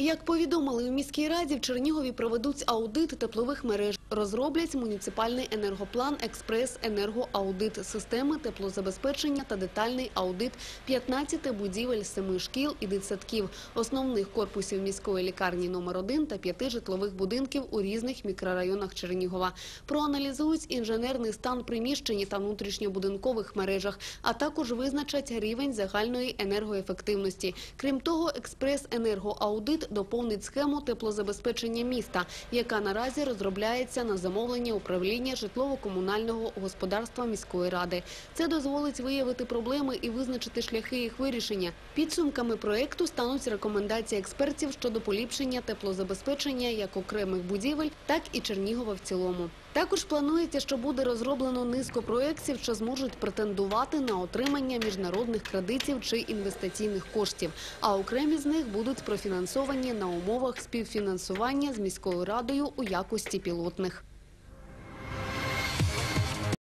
Як повідомили у міській раді, в Чернігові проведуть аудит теплових мереж. Розроблять муніципальний енергоплан «Експрес енергоаудит» системи теплозабезпечення та детальний аудит 15 будівель, 7 шкіл і дитсадків, основних корпусів міської лікарні номер 1 та 5 житлових будинків у різних мікрорайонах Чернігова. Проаналізують інженерний стан приміщень та внутрішньобудинкових мережах, а також визначать рівень загальної енергоефективності. Крім того, експрес-енергоаудит доповнить схему теплозабезпечення міста, яка наразі розробляється на замовлення управління житлово-комунального господарства міської ради. Це дозволить виявити проблеми і визначити шляхи їх вирішення. Підсумками проекту стануть рекомендації експертів щодо поліпшення теплозабезпечення як окремих будівель, так і Чернігова в цілому. Також планується, що буде розроблено низку проєктів, що зможуть претендувати на отримання міжнародних кредитів чи інвестиційних коштів. А окремі з них будуть профінансовані на умовах співфінансування з міською радою у якості пілотних.